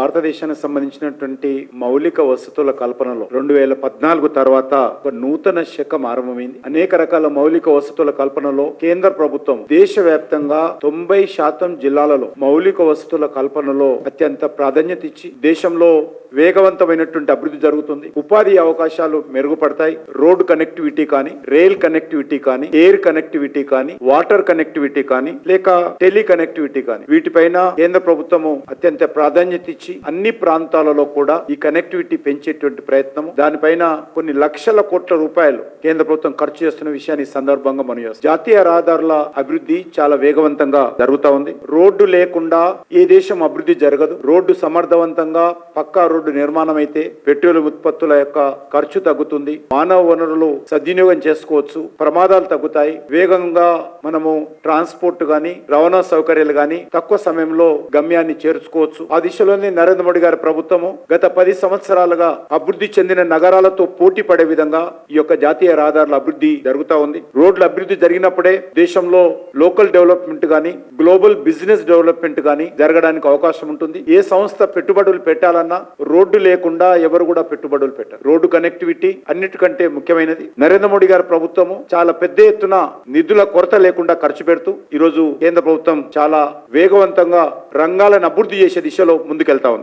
భారతదేశానికి సంబంధించినటువంటి మౌలిక వసతుల కల్పనలో రెండు వేల పద్నాలుగు తర్వాత ఒక నూతన శకం ఆరంభమైంది. అనేక రకాల మౌలిక వసతుల కల్పనలో కేంద్ర ప్రభుత్వం దేశవ్యాప్తంగా తొంభై శాతం జిల్లాలలో మౌలిక వసతుల కల్పనలో అత్యంత ప్రాధాన్యత ఇచ్చి దేశంలో వేగవంతమైనటువంటి అభివృద్ధి జరుగుతుంది. ఉపాధి అవకాశాలు మెరుగుపడతాయి. రోడ్ కనెక్టివిటీ కానీ రైల్ కనెక్టివిటీ కానీ ఎయిర్ కనెక్టివిటీ కానీ వాటర్ కనెక్టివిటీ కానీ లేక టెలి కనెక్టివిటీ కానీ వీటిపైన కేంద్ర ప్రభుత్వము అత్యంత ప్రాధాన్యత ఇచ్చి అన్ని ప్రాంతాలలో కూడా ఈ కనెక్టివిటీ పెంచేటువంటి ప్రయత్నం దానిపైన కొన్ని లక్షల కోట్ల రూపాయలు కేంద్ర ప్రభుత్వం ఖర్చు చేస్తున్న విషయాన్ని సందర్భంగా మనం చేస్తాం. జాతీయ రహదారుల అభివృద్ధి చాలా వేగవంతంగా జరుగుతా ఉంది. రోడ్డు లేకుండా ఏ దేశం అభివృద్ధి జరగదు. రోడ్డు సమర్థవంతంగా పక్కా రోడ్డు నిర్మాణం అయితే పెట్రోల్ ఉత్పత్తుల యొక్క ఖర్చు తగ్గుతుంది. మానవ వనరులు సద్వినియోగం చేసుకోవచ్చు. ప్రమాదాలు తగ్గుతాయి. వేగంగా మనము ట్రాన్స్పోర్ట్ గాని రవాణా సౌకర్యాలు గాని తక్కువ సమయంలో గమ్యాన్ని చేర్చుకోవచ్చు. ఆ దిశలోనే నరేంద్ర మోడీ గారి ప్రభుత్వము గత పది సంవత్సరాలుగా అభివృద్ధి చెందిన నగరాలతో పోటీ పడే విధంగా ఈ యొక్క జాతీయ రహదారుల అభివృద్ధి జరుగుతూ ఉంది. రోడ్ల అభివృద్ధి జరిగినప్పుడే దేశంలో లోకల్ డెవలప్మెంట్ గాని గ్లోబల్ బిజినెస్ డెవలప్మెంట్ గాని జరగడానికి అవకాశం ఉంటుంది. ఏ సంస్థ పెట్టుబడులు పెట్టాలన్నా రోడ్డు లేకుండా ఎవరు కూడా పెట్టుబడులు పెట్టారు. రోడ్డు కనెక్టివిటీ అన్నిటికంటే ముఖ్యమైనది. నరేంద్ర మోడీ గారి ప్రభుత్వము చాలా పెద్ద ఎత్తున నిధుల కొరత లేకుండా ఖర్చు పెడుతూ ఈరోజు కేంద్ర ప్రభుత్వం చాలా వేగవంతంగా రంగాలను అభివృద్ధి చేసే దిశలో ముందుకెళ్తా ఉంది.